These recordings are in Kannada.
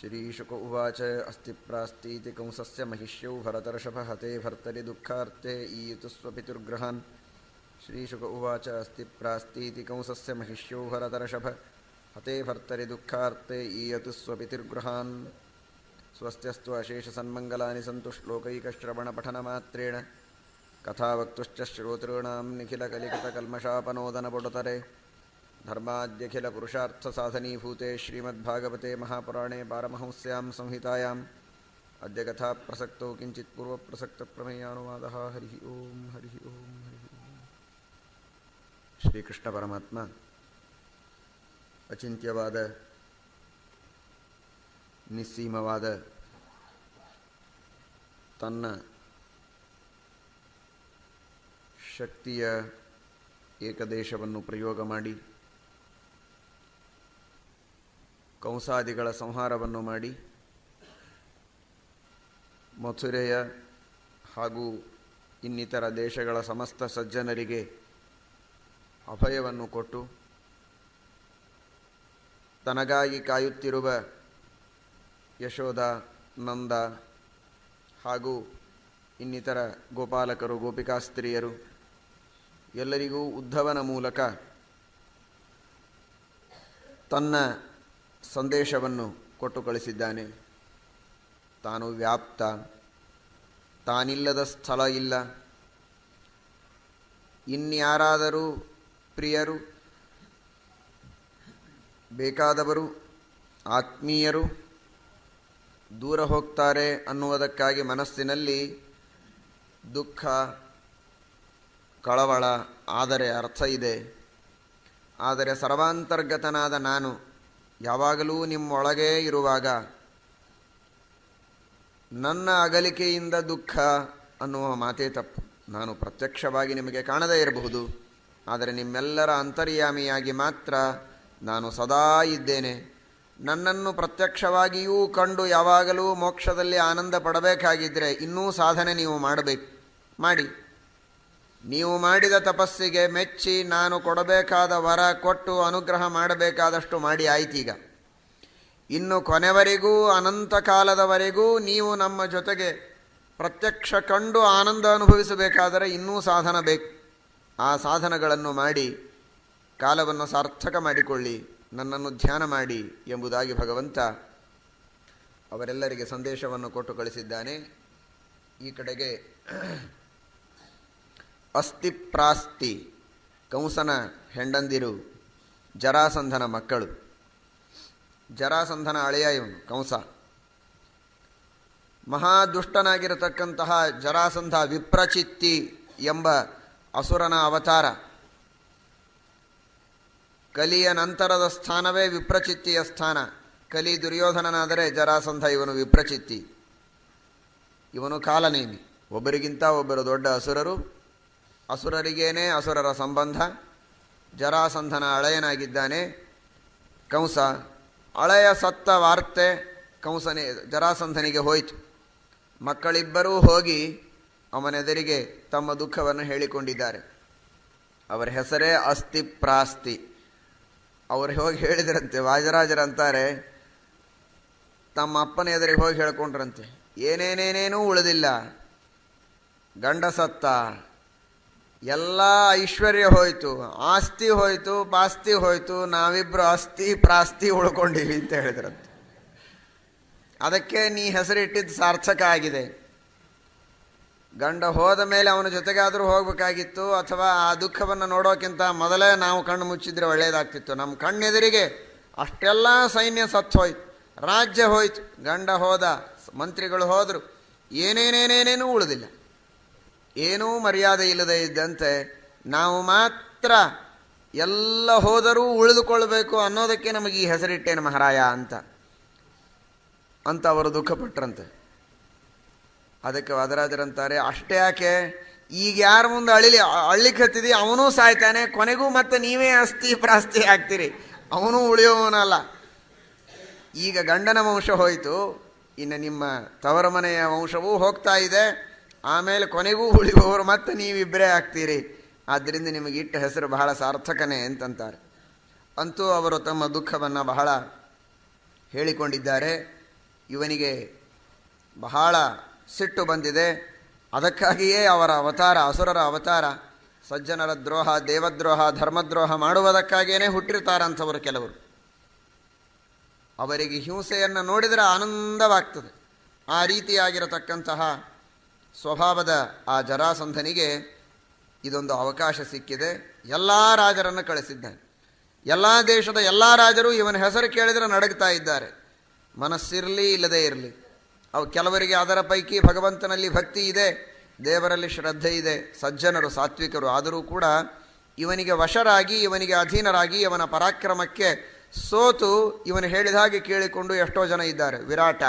श्रीशुक उवाच, अस्ति प्रास्तीति कंसस्य महिष्यौ भरतर्षभहते भर्तरि दुःखार्ते ईयतुस्वपितुर्गृहान् श्रीशुक उवाच, अस्ति प्रास्तीति कंसस्य महिष्यौ भरतर्षभ हते भर्तरि दुःखार्ते ईयतु स्वपितिर्गृहान्। स्वस्त्यस्तु अशेषसन्मङ्गलानि सन्तु श्लोकैकश्रवणपठनमात्रेण। कथा वक्तुश्च श्रोतॄणां निखिलकलिकतकल्मषापनोदनपुटतरे धर्माद्यखिलपुरुषार्थसाधनीभूते श्रीमद्भागवते महापुराणे पारमहंस्यां संहितायाम् अद्य कथाप्रसक्तौ किञ्चित् पूर्वप्रसक्तप्रमेयानुवादः हरिः ओं हरिः ओं हरिः ओं ಶ್ರೀಕೃಷ್ಣ ಅಚಿಂತ್ಯವಾದ ನಿಸ್ಸೀಮವಾದ ತನ್ನ ಶಕ್ತಿಯ ಏಕದೇಶವನ್ನು ಪ್ರಯೋಗ ಮಾಡಿ ಕಂಸಾದಿಗಳ ಸಂಹಾರವನ್ನು ಮಾಡಿ ಮಥುರೆಯ ಹಾಗೂ ಇನ್ನಿತರ ದೇಶಗಳ ಸಮಸ್ತ ಸಜ್ಜನರಿಗೆ ಅಭಯವನ್ನು ಕೊಟ್ಟು ತನಗಾಗಿ ಕಾಯುತ್ತಿರುವ ಯಶೋಧ ನಂದ ಹಾಗೂ ಇನ್ನಿತರ ಗೋಪಾಲಕರು ಗೋಪಿಕಾಸ್ತ್ರೀಯರು ಎಲ್ಲರಿಗೂ ಉದ್ಧವನ ಮೂಲಕ ತನ್ನ ಸಂದೇಶವನ್ನು ಕೊಟ್ಟು ಕಳಿಸಿದ್ದಾನೆ. ತಾನು ವ್ಯಾಪ್ತ. ತಾನಿಲ್ಲದ ಸ್ಥಳ ಇಲ್ಲ. ಇನ್ಯಾರಾದರೂ ಪ್ರಿಯರು, ಬೇಕಾದವರು, ಆತ್ಮೀಯರು ದೂರ ಹೋಗ್ತಾರೆ ಅನ್ನುವುದಕ್ಕಾಗಿ ಮನಸ್ಸಿನಲ್ಲಿ ದುಃಖ, ಕಳವಳ, ಆದರೆ ಅರ್ಥ ಇದೆ. ಆದರೆ ಸರ್ವಾಂತರ್ಗತನಾದ ನಾನು ಯಾವಾಗಲೂ ನಿಮ್ಮೊಳಗೇ ಇರುವಾಗ ನನ್ನ ಅಗಲಿಕೆಯಿಂದ ದುಃಖ ಅನ್ನುವ ಮಾತೇ ತಪ್ಪು. ನಾನು ಪ್ರತ್ಯಕ್ಷವಾಗಿ ನಿಮಗೆ ಕಾಣದೇ ಇರಬಹುದು, ಆದರೆ ನಿಮ್ಮೆಲ್ಲರ ಅಂತರ್ಯಾಮಿಯಾಗಿ ಮಾತ್ರ ನಾನು ಸದಾ ಇದ್ದೇನೆ. ನನ್ನನ್ನು ಪ್ರತ್ಯಕ್ಷವಾಗಿಯೂ ಕಂಡು ಯಾವಾಗಲೂ ಮೋಕ್ಷದಲ್ಲಿ ಆನಂದ ಪಡಬೇಕಾಗಿದ್ದರೆ ಇನ್ನೂ ಸಾಧನೆ ನೀವು ಮಾಡಬೇಕು. ಮಾಡಿ. ನೀವು ಮಾಡಿದ ತಪಸ್ಸಿಗೆ ಮೆಚ್ಚಿ ನಾನು ಕೊಡಬೇಕಾದ ವರ ಕೊಟ್ಟು ಅನುಗ್ರಹ ಮಾಡಬೇಕಾದಷ್ಟು ಮಾಡಿ ಆಯ್ತೀಗ. ಇನ್ನು ಕೊನೆವರೆಗೂ, ಅನಂತ ಕಾಲದವರೆಗೂ ನೀವು ನಮ್ಮ ಜೊತೆಗೆ ಪ್ರತ್ಯಕ್ಷ ಕಂಡು ಆನಂದ ಅನುಭವಿಸಬೇಕಾದರೆ ಇನ್ನೂ ಸಾಧನ ಬೇಕು. ಆ ಸಾಧನಗಳನ್ನು ಮಾಡಿ, ಕಾಲವನ್ನು ಸಾರ್ಥಕ ಮಾಡಿಕೊಳ್ಳಿ, ನನ್ನನ್ನು ಧ್ಯಾನ ಮಾಡಿ ಎಂಬುದಾಗಿ ಭಗವಂತ ಅವರೆಲ್ಲರಿಗೆ ಸಂದೇಶವನ್ನು ಕೊಟ್ಟು ಕಳಿಸಿದ್ದಾನೆ. ಈ ಕಡೆಗೆ ಅಸ್ಥಿ ಪ್ರಾಸ್ತಿ ಕಂಸನ ಹೆಂಡಂದಿರು, ಜರಾಸಂಧನ ಮಕ್ಕಳು. ಜರಾಸಂಧನ ಅಳೆಯ ಇವನು, ಕಂಸ. ಮಹಾದುಷ್ಟನಾಗಿರತಕ್ಕಂತಹ ಜರಾಸಂಧ ವಿಪ್ರಚಿತ್ತಿ ಎಂಬ ಅಸುರನ ಅವತಾರ. ಕಲಿಯ ನಂತರದ ಸ್ಥಾನವೇ ವಿಪ್ರಚಿತ್ತಿಯ ಸ್ಥಾನ. ಕಲಿ ದುರ್ಯೋಧನನಾದರೆ ಜರಾಸಂಧ ಇವನು ವಿಪ್ರಚಿತ್ತಿ. ಇವನು ಕಾಲನೇಮಿ. ಒಬ್ಬರಿಗಿಂತ ಒಬ್ಬರು ದೊಡ್ಡ ಅಸುರರು ಅಸುರರಿಗೇನೇ ಅಸುರರ ಸಂಬಂಧ. ಜರಾಸಂಧನ ಅಳೆಯನಾಗಿದ್ದಾನೆ ಕಂಸ ಅಳೆಯ ಸತ್ತ ವಾರ್ತೆ ಕಂಸನೇ ಜರಾಸಂಧನಿಗೆ ಹೋಯಿತು. ಮಕ್ಕಳಿಬ್ಬರೂ ಹೋಗಿ ಅವನೆದುರಿಗೆ ತಮ್ಮ ದುಃಖವನ್ನು ಹೇಳಿಕೊಂಡಿದ್ದಾರೆ. ಅವರ ಹೆಸರೇ ಅಸ್ಥಿ ಪ್ರಾಸ್ತಿ. ಅವರು ಹೋಗಿ ಹೇಳಿದ್ರಂತೆ, ವಾಜರಾಜರಂತಾರೆ. ತಮ್ಮ ಅಪ್ಪನ ಎದುರಿಗೆ ಹೋಗಿ ಹೇಳ್ಕೊಂಡ್ರಂತೆ. ಏನೇನೇನೇನೂ ಉಳಿದಿಲ್ಲ. ಗಂಡ ಸತ್ತ ಎಲ್ಲ ಐಶ್ವರ್ಯ ಹೋಯಿತು, ಆಸ್ತಿ ಹೋಯಿತು, ಪಾಸ್ತಿ ಹೋಯಿತು ನಾವಿಬ್ಬರು ಆಸ್ತಿ, ಪ್ರಾಸ್ತಿ ಉಳ್ಕೊಂಡಿವಿ ಅಂತ ಹೇಳಿದ್ರಂತೆ. ಅದಕ್ಕೆ ನೀ ಹೆಸರಿಟ್ಟಿದ್ದು ಸಾರ್ಥಕ ಆಗಿದೆ. ಗಂಡ ಹೋದ ಮೇಲೆ ಅವನ ಜೊತೆಗಾದರೂ ಹೋಗಬೇಕಾಗಿತ್ತು, ಅಥವಾ ಆ ದುಃಖವನ್ನು ನೋಡೋಕ್ಕಿಂತ ಮೊದಲೇ ನಾವು ಕಣ್ಣು ಮುಚ್ಚಿದ್ರೆ ಒಳ್ಳೆಯದಾಗ್ತಿತ್ತು ನಮ್ಮ ಕಣ್ಣೆದುರಿಗೆ ಅಷ್ಟೆಲ್ಲ ಸೈನ್ಯ ಸತ್ತು ಹೋಯ್ತು, ರಾಜ್ಯ ಹೋಯ್ತು. ಗಂಡ ಹೋದ, ಮಂತ್ರಿಗಳು ಹೋದರು, ಏನೇನೇನೇನೇನೂ ಉಳಿದಿಲ್ಲ. ಏನೂ ಮರ್ಯಾದೆ ಇಲ್ಲದೆ ಇದ್ದಂತೆ ನಾವು ಮಾತ್ರ ಎಲ್ಲ ಹೋದರೂ ಉಳಿದುಕೊಳ್ಬೇಕು ಅನ್ನೋದಕ್ಕೆ ನಮಗೆ ಈ ಹೆಸರಿಟ್ಟೇನು ಮಹಾರಾಯ ಅಂತ. ಅಂತ ಅವರು ದುಃಖಪಟ್ರಂತೆ. ಅದಕ್ಕೆ ವಾದರಾಜರಂತಾರೆ, ಅಷ್ಟೇ ಯಾಕೆ? ಈಗ ಯಾರ ಮುಂದೆ ಅಳಿಲಿ ಅಳ್ಲಿಕ್ಕೆ ಅವನೂ ಸಾಯ್ತಾನೆ, ಕೊನೆಗೂ ಮತ್ತೆ ನೀವೇ ಅಸ್ತಿ ಪ್ರಾಸ್ತಿ ಆಗ್ತೀರಿ. ಅವನೂ ಉಳಿಯೋವನಲ್ಲ. ಈಗ ಗಂಡನ ವಂಶ ಹೋಯಿತು, ಇನ್ನು ನಿಮ್ಮ ತವರ ಮನೆಯ ವಂಶವೂ ಹೋಗ್ತಾ ಇದೆ. ಆಮೇಲೆ ಕೊನೆಗೂ ಉಳಿಯುವವರು ಮತ್ತೆ ನೀವಿಬ್ಬರೇ ಆಗ್ತೀರಿ. ಆದ್ದರಿಂದ ನಿಮಗೆ ಇಟ್ಟ ಹೆಸರು ಬಹಳ ಸಾರ್ಥಕನೇ ಅಂತಂತಾರೆ. ಅಂತೂ ಅವರು ತಮ್ಮ ದುಃಖವನ್ನು ಬಹಳ ಹೇಳಿಕೊಂಡಿದ್ದಾರೆ. ಇವನಿಗೆ ಬಹಳ ಸಿಟ್ಟು ಬಂದಿದೆ. ಅದಕ್ಕಾಗಿಯೇ ಅವರ ಅವತಾರ, ಅಸುರರ ಅವತಾರ, ಸಜ್ಜನರ ದ್ರೋಹ, ದೇವದ್ರೋಹ, ಧರ್ಮದ್ರೋಹ ಮಾಡುವುದಕ್ಕಾಗಿಯೇ ಹುಟ್ಟಿರ್ತಾರಂಥವರು ಕೆಲವರು. ಅವರಿಗೆ ಹಿಂಸೆಯನ್ನು ನೋಡಿದರೆ ಆನಂದವಾಗ್ತದೆ. ಆ ರೀತಿಯಾಗಿರತಕ್ಕಂತಹ ಸ್ವಭಾವದ ಆ ಜರಾಸಂಧನಿಗೆ ಇದೊಂದು ಅವಕಾಶ ಸಿಕ್ಕಿದೆ. ಎಲ್ಲ ರಾಜರನ್ನು ಕಳಿಸಿದ್ದಾನೆ. ಎಲ್ಲ ದೇಶದ ಎಲ್ಲ ರಾಜರು ಇವನ ಹೆಸರು ಕೇಳಿದರೆ ನಡಗ್ತಾ ಇದ್ದಾರೆ. ಮನಸ್ಸಿರಲಿ ಇಲ್ಲದೇ ಇರಲಿ. ಅವು ಕೆಲವರಿಗೆ ಅದರ ಪೈಕಿ ಭಗವಂತನಲ್ಲಿ ಭಕ್ತಿ ಇದೆ, ದೇವರಲ್ಲಿ ಶ್ರದ್ಧೆ ಇದೆ, ಸಜ್ಜನರು, ಸಾತ್ವಿಕರು ಆದರೂ ಕೂಡ ಇವನಿಗೆ ವಶರಾಗಿ, ಇವನಿಗೆ ಅಧೀನರಾಗಿ, ಇವನ ಪರಾಕ್ರಮಕ್ಕೆ ಸೋತು ಇವನು ಹೇಳಿದ ಹಾಗೆ ಕೇಳಿಕೊಂಡು ಎಷ್ಟೋ ಜನ ಇದ್ದಾರೆ. ವಿರಾಟ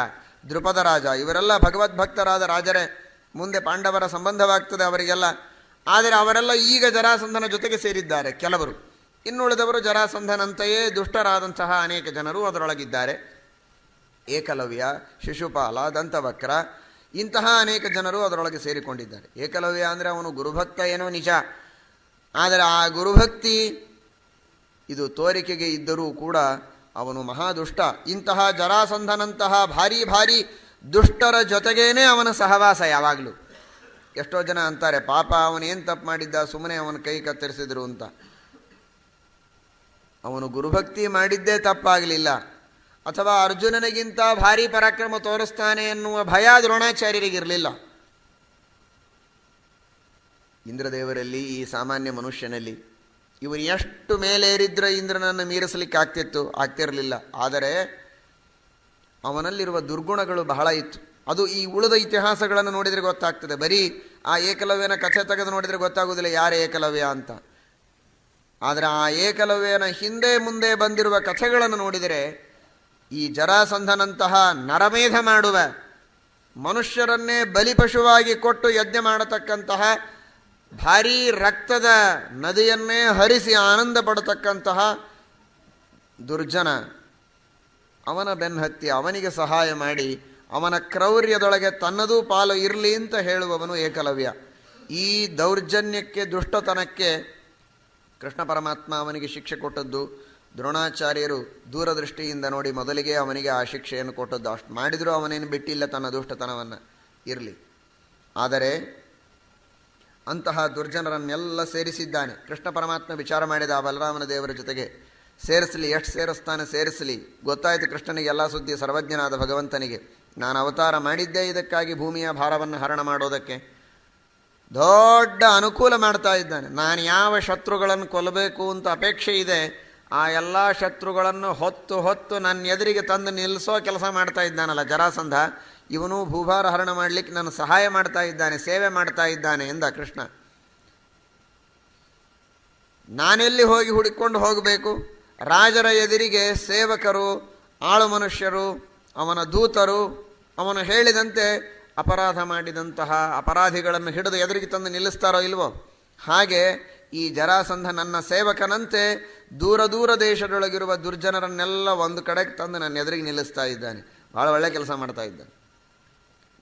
ದೃಪದ ರಾಜ, ಇವರೆಲ್ಲ ಭಗವದ್ಭಕ್ತರಾದ ರಾಜರೇ. ಮುಂದೆ ಪಾಂಡವರ ಸಂಬಂಧವಾಗ್ತದೆ ಅವರಿಗೆಲ್ಲ. ಆದರೆ ಅವರೆಲ್ಲ ಈಗ ಜರಾಸಂಧನ ಜೊತೆಗೆ ಸೇರಿದ್ದಾರೆ, ಕೆಲವರು. ಇನ್ನುಳಿದವರು ಜರಾಸಂಧನಂತೆಯೇ ದುಷ್ಟರಾದಂತಹ ಅನೇಕ ಜನರು ಅದರೊಳಗಿದ್ದಾರೆ. ಏಕಲವ್ಯ, ಶಿಶುಪಾಲ, ದಂತವಕ್ರ, ಇಂತಹ ಅನೇಕ ಜನರು ಅದರೊಳಗೆ ಸೇರಿಕೊಂಡಿದ್ದಾರೆ. ಏಕಲವ್ಯ ಅಂದರೆ ಅವನು ಗುರುಭಕ್ತ ಏನೋ ನಿಜ. ಆದರೆ ಆ ಗುರುಭಕ್ತಿ ಇದು ತೋರಿಕೆಗೆ ಇದ್ದರೂ ಕೂಡ ಅವನು ಮಹಾದುಷ್ಟ. ಇಂತಹ ಜರಾಸಂಧನಂತಹ ಭಾರಿ ಭಾರಿ ದುಷ್ಟರ ಜೊತೆಗೇನೆ ಅವನ ಸಹವಾಸ ಯಾವಾಗಲೂ. ಎಷ್ಟೋ ಜನ ಅಂತಾರೆ, ಪಾಪ ಅವನೇನು ತಪ್ಪು ಮಾಡಿದ್ದ ಸುಮ್ಮನೆ ಅವನ ಕೈ ಕತ್ತರಿಸಿದ್ರು ಅಂತ. ಅವನು ಗುರುಭಕ್ತಿ ಮಾಡಿದ್ದೇ ತಪ್ಪಾಗಲಿಲ್ಲ. ಅಥವಾ ಅರ್ಜುನನಿಗಿಂತ ಭಾರಿ ಪರಾಕ್ರಮ ತೋರಿಸ್ತಾನೆ ಎನ್ನುವ ಭಯ ದ್ರೋಣಾಚಾರ್ಯರಿಗಿರಲಿಲ್ಲ. ಇಂದ್ರದೇವರಲ್ಲಿ ಈ ಸಾಮಾನ್ಯ ಮನುಷ್ಯನಲ್ಲಿ ಇವನು ಎಷ್ಟು ಮೇಲೇರಿದ್ರೆ ಇಂದ್ರನನ್ನು ಮೀರಿಸಲಿಕ್ಕೆ ಆಗ್ತಿತ್ತು, ಆಗ್ತಿರಲಿಲ್ಲ. ಆದರೆ ಅವನಲ್ಲಿರುವ ದುರ್ಗುಣಗಳು ಬಹಳ ಇತ್ತು. ಅದು ಈ ಉಳಿದ ಇತಿಹಾಸಗಳನ್ನು ನೋಡಿದರೆ ಗೊತ್ತಾಗ್ತದೆ. ಬರೀ ಆ ಏಕಲವ್ಯನ ಕಥೆ ತೆಗೆದು ನೋಡಿದರೆ ಗೊತ್ತಾಗುವುದಿಲ್ಲ ಯಾರು ಏಕಲವ್ಯ ಅಂತ. ಆದರೆ ಆ ಏಕಲವ್ಯನ ಹಿಂದೆ ಮುಂದೆ ಬಂದಿರುವ ಕಥೆಗಳನ್ನು ನೋಡಿದರೆ ಈ ಜರಾಸಂಧನಂತಹ ನರಮೇಧ ಮಾಡುವ ಮನುಷ್ಯರನ್ನೇ ಬಲಿಪಶುವಾಗಿ ಕೊಟ್ಟು ಯಜ್ಞ ಮಾಡತಕ್ಕಂತಹ ಭಾರೀ ರಕ್ತದ ನದಿಯನ್ನೇ ಹರಿಸಿ ಆನಂದ ಪಡತಕ್ಕಂತಹ ದುರ್ಜನ ಅವನ ಬೆನ್ನತ್ತಿ ಅವನಿಗೆ ಸಹಾಯ ಮಾಡಿ ಅವನ ಕ್ರೌರ್ಯದೊಳಗೆ ತನ್ನದೂ ಪಾಲು ಇರಲಿ ಅಂತ ಹೇಳುವವನು ಏಕಲವ್ಯ. ಈ ದೌರ್ಜನ್ಯಕ್ಕೆ, ದುಷ್ಟತನಕ್ಕೆ ಕೃಷ್ಣ ಪರಮಾತ್ಮ ಅವನಿಗೆ ಶಿಕ್ಷೆ ಕೊಟ್ಟದ್ದು. ದ್ರೋಣಾಚಾರ್ಯರು ದೂರದೃಷ್ಟಿಯಿಂದ ನೋಡಿ ಮೊದಲಿಗೆ ಅವನಿಗೆ ಆ ಶಿಕ್ಷೆಯನ್ನು ಕೊಟ್ಟದ್ದು. ಅಷ್ಟು ಮಾಡಿದರೂ ಅವನೇನು ಬಿಟ್ಟಿಲ್ಲ ತನ್ನ ದುಷ್ಟತನವನ್ನು. ಇರಲಿ. ಆದರೆ ಅಂತಹ ದುರ್ಜನರನ್ನೆಲ್ಲ ಸೇರಿಸಿದ್ದಾನೆ. ಕೃಷ್ಣ ಪರಮಾತ್ಮ ವಿಚಾರ ಮಾಡಿದ ಆ ಬಲರಾಮನ ದೇವರ ಜೊತೆಗೆ ಸೇರಿಸಲಿ ಎಷ್ಟು ಸೇರಿಸ್ತಾನೆ ಸೇರಿಸಲಿ. ಗೊತ್ತಾಯಿತು ಕೃಷ್ಣನಿಗೆ ಎಲ್ಲ ಸುದ್ದಿ ಸರ್ವಜ್ಞನಾದ ಭಗವಂತನಿಗೆ. ನಾನು ಅವತಾರ ಮಾಡಿದ್ದೇ ಇದಕ್ಕಾಗಿ ಭೂಮಿಯ ಭಾರವನ್ನು ಹರಣ ಮಾಡೋದಕ್ಕೆ. ದೊಡ್ಡ ಅನುಕೂಲ ಮಾಡ್ತಾ ಇದ್ದಾನೆ. ನಾನು ಯಾವ ಶತ್ರುಗಳನ್ನು ಕೊಲ್ಲಬೇಕು ಅಂತ ಅಪೇಕ್ಷೆ ಇದೆ. ಆ ಎಲ್ಲ ಶತ್ರುಗಳನ್ನು ಹೊತ್ತು ಹೊತ್ತು ನನ್ನ ಎದುರಿಗೆ ತಂದು ನಿಲ್ಲಿಸೋ ಕೆಲಸ ಮಾಡ್ತಾ ಇದ್ದಾನಲ್ಲ ಜರಾಸಂಧ. ಇವನು ಭೂಭಾರ ಹರಣ ಮಾಡಲಿಕ್ಕೆ ನನ್ನ ಸಹಾಯ ಮಾಡ್ತಾ ಇದ್ದಾನೆ, ಸೇವೆ ಮಾಡ್ತಾ ಇದ್ದಾನೆ ಎಂದ ಕೃಷ್ಣ. ನಾನೆಲ್ಲಿ ಹೋಗಿ ಹುಡುಕೊಂಡು ಹೋಗಬೇಕು? ರಾಜರ ಎದುರಿಗೆ ಸೇವಕರು, ಆಳು ಮನುಷ್ಯರು, ಅವನ ದೂತರು, ಅವನು ಹೇಳಿದಂತೆ ಅಪರಾಧ ಮಾಡಿದಂತಹ ಅಪರಾಧಿಗಳನ್ನು ಹಿಡಿದು ಎದುರಿಗೆ ತಂದು ನಿಲ್ಲಿಸ್ತಾರೋ ಇಲ್ವೋ? ಹಾಗೆ ಈ ಜರಾಸಂಧ ನನ್ನ ಸೇವಕನಂತೆ ದೂರ ದೂರ ದೇಶದೊಳಗಿರುವ ದುರ್ಜನರನ್ನೆಲ್ಲ ಒಂದು ಕಡೆಗೆ ತಂದು ನನ್ನ ಎದುರಿಗೆ ನಿಲ್ಲಿಸ್ತಾ ಇದ್ದಾನೆ. ಭಾಳ ಒಳ್ಳೆ ಕೆಲಸ ಮಾಡ್ತಾ ಇದ್ದಾನೆ.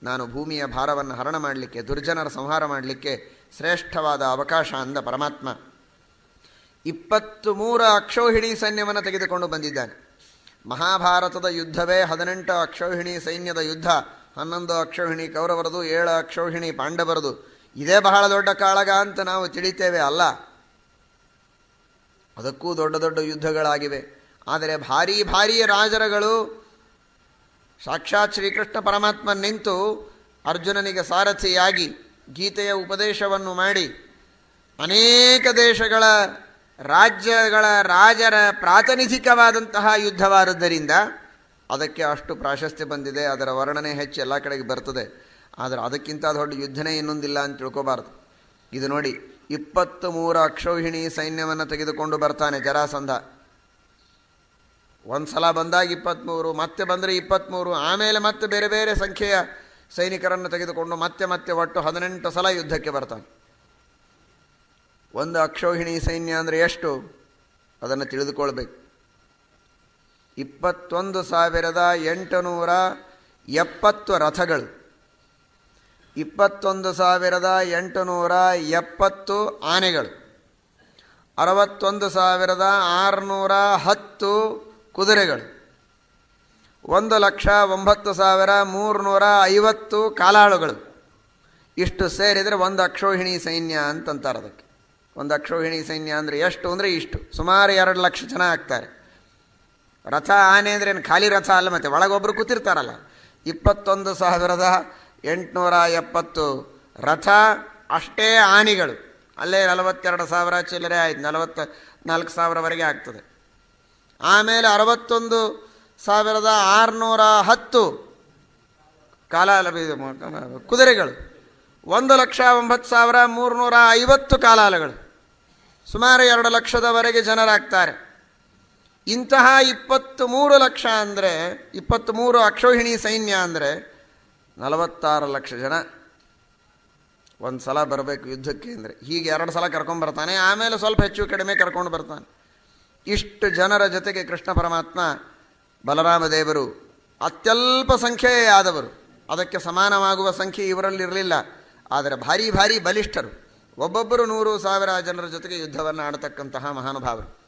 ನಾನು ಭೂಮಿಯ ಭಾರವನ್ನು ಹರಣ ಮಾಡಲಿಕ್ಕೆ, ದುರ್ಜನರ ಸಂಹಾರ ಮಾಡಲಿಕ್ಕೆ ಶ್ರೇಷ್ಠವಾದ ಅವಕಾಶ ಅಂದ ಪರಮಾತ್ಮ. ಇಪ್ಪತ್ತು ಮೂರು ಅಕ್ಷೌಹಿಣಿ ಸೈನ್ಯವನ್ನು ತೆಗೆದುಕೊಂಡು ಬಂದಿದ್ದಾನೆ. ಮಹಾಭಾರತದ ಯುದ್ಧವೇ ಹದಿನೆಂಟು ಅಕ್ಷೌಹಿಣಿ ಸೈನ್ಯದ ಯುದ್ಧ, ಹನ್ನೊಂದು ಅಕ್ಷೌಹಿಣಿ ಕೌರವರದು, ಏಳು ಅಕ್ಷೌಹಿಣಿ ಪಾಂಡವರದು. ಇದೇ ಬಹಳ ದೊಡ್ಡ ಕಾಳಗ ಅಂತ ನಾವು ತಿಳಿತೇವೆ ಅಲ್ಲ. ಅದಕ್ಕೂ ದೊಡ್ಡ ದೊಡ್ಡ ಯುದ್ಧಗಳಾಗಿವೆ. ಆದರೆ ಭಾರೀ ಭಾರೀ ರಾಜರಗಳು ಸಾಕ್ಷಾತ್ ಶ್ರೀಕೃಷ್ಣ ಪರಮಾತ್ಮ ನಿಂತು ಅರ್ಜುನನಿಗೆ ಸಾರಥಿಯಾಗಿ ಗೀತೆಯ ಉಪದೇಶವನ್ನು ಮಾಡಿ ಅನೇಕ ದೇಶಗಳ ರಾಜ್ಯಗಳ ರಾಜರ ಪ್ರಾತಿನಿಧಿಕವಾದಂತಹ ಯುದ್ಧವಾದದ್ದರಿಂದ ಅದಕ್ಕೆ ಅಷ್ಟು ಪ್ರಾಶಸ್ತ್ಯ ಬಂದಿದೆ, ಅದರ ವರ್ಣನೆ ಹೆಚ್ಚು ಎಲ್ಲ ಕಡೆಗೆ ಬರ್ತದೆ. ಆದರೆ ಅದಕ್ಕಿಂತ ದೊಡ್ಡ ಯುದ್ಧನೇ ಇನ್ನೊಂದಿಲ್ಲ ಅಂತ ತಿಳ್ಕೋಬಾರ್ದು. ಇದು ನೋಡಿ ಇಪ್ಪತ್ತು ಮೂರು ಅಕ್ಷೌಹಿಣಿ ಸೈನ್ಯವನ್ನು ತೆಗೆದುಕೊಂಡು ಬರ್ತಾನೆ ಜರಾಸಂಧ. ಒಂದು ಸಲ ಬಂದಾಗ ಇಪ್ಪತ್ತ್ಮೂರು ಮತ್ತೆ ಬಂದರೆ ಇಪ್ಪತ್ತ್ಮೂರು ಆಮೇಲೆ ಮತ್ತೆ ಬೇರೆ ಬೇರೆ ಸಂಖ್ಯೆಯ ಸೈನಿಕರನ್ನು ತೆಗೆದುಕೊಂಡು ಮತ್ತೆ ಮತ್ತೆ ಒಟ್ಟು ಹದಿನೆಂಟು ಸಲ ಯುದ್ಧಕ್ಕೆ ಬರ್ತಾನೆ. ಒಂದು ಅಕ್ಷೋಹಿಣಿ ಸೈನ್ಯ ಅಂದರೆ ಎಷ್ಟು? ಅದನ್ನು ತಿಳಿದುಕೊಳ್ಬೇಕು. ಇಪ್ಪತ್ತೊಂದು ಸಾವಿರದ ಎಂಟುನೂರ ಎಪ್ಪತ್ತು ರಥಗಳು. ಇಪ್ಪತ್ತೊಂದು ಸಾವಿರದ ಎಂಟುನೂರ ಎಪ್ಪತ್ತು ಆನೆಗಳು. ಅರವತ್ತೊಂದು ಸಾವಿರದ ಆರುನೂರ ಹತ್ತು ಕುದುರೆಗಳು. ಒಂದು ಲಕ್ಷ ಒಂಬತ್ತು ಸಾವಿರ ಮೂರುನೂರ ಐವತ್ತು ಕಾಲಾಳುಗಳು. ಇಷ್ಟು ಸೇರಿದರೆ ಒಂದು ಅಕ್ಷೋಹಿಣಿ ಸೈನ್ಯ ಅಂತಂತಾರೆ ಅದಕ್ಕೆ ಒಂದು ಅಕ್ಷೋಹಿಣಿ ಸೈನ್ಯ ಅಂದರೆ ಎಷ್ಟು ಅಂದರೆ ಇಷ್ಟು. ಸುಮಾರು ಎರಡು ಲಕ್ಷ ಜನ ಆಗ್ತಾರೆ. ರಥ ಆನೆ ಅಂದರೆ ಏನು? ಖಾಲಿ ರಥ ಅಲ್ಲ ಮತ್ತು ಒಳಗೊಬ್ಬರು ಕೂತಿರ್ತಾರಲ್ಲ. ಇಪ್ಪತ್ತೊಂದು ಸಾವಿರದ ಎಂಟುನೂರ ಎಪ್ಪತ್ತು ರಥ, ಅಷ್ಟೇ ಆನೆಗಳು. ಅಲ್ಲೇ ನಲವತ್ತೆರಡು ಸಾವಿರ ಚಿಲ್ಲರೆ ಆಯ್ತು. ನಲವತ್ತ ನಾಲ್ಕು ಸಾವಿರವರೆಗೆ ಆಗ್ತದೆ. ಆಮೇಲೆ ಅರವತ್ತೊಂದು ಸಾವಿರದ ಆರುನೂರ ಹತ್ತು ಕಾಲ ಕುದುರೆಗಳು. ಒಂದು ಲಕ್ಷ ಒಂಬತ್ತು ಸಾವಿರ ಮೂರುನೂರ ಐವತ್ತು ಕಾಲಾಲಗಳು. ಸುಮಾರು ಎರಡು ಲಕ್ಷದವರೆಗೆ ಜನರಾಗ್ತಾರೆ. ಇಂತಹ ಇಪ್ಪತ್ತು ಮೂರು ಲಕ್ಷ ಅಂದರೆ ಇಪ್ಪತ್ತ್ಮೂರು ಅಕ್ಷೋಹಿಣಿ ಸೈನ್ಯ ಅಂದರೆ, ನಲವತ್ತಾರು ಲಕ್ಷ ಜನ ಒಂದು ಸಲ ಬರಬೇಕು ಯುದ್ಧಕ್ಕೆ ಅಂದರೆ. ಹೀಗೆ ಎರಡು ಸಲ ಕರ್ಕೊಂಡು ಬರ್ತಾನೆ, ಆಮೇಲೆ ಸ್ವಲ್ಪ ಹೆಚ್ಚು ಕಡಿಮೆ ಕರ್ಕೊಂಡು ಬರ್ತಾನೆ. ಇಷ್ಟು ಜನರ ಜೊತೆಗೆ ಕೃಷ್ಣ ಪರಮಾತ್ಮ, ಬಲರಾಮ ದೇವರು ಅತ್ಯಲ್ಪ ಸಂಖ್ಯೆಯಾದವರು. ಅದಕ್ಕೆ ಸಮಾನವಾಗುವ ಸಂಖ್ಯೆ ಇವರಲ್ಲಿರಲಿಲ್ಲ. ಆದರೆ ಭಾರಿ ಭಾರಿ ಬಲಿಷ್ಠರು. ಒಬ್ಬೊಬ್ಬರು ನೂರು ಸಾವಿರ ಜನರ ಜೊತೆಗೆ ಯುದ್ಧವನ್ನು ಆಡತಕ್ಕಂತಹ ಮಹಾನುಭಾವರು.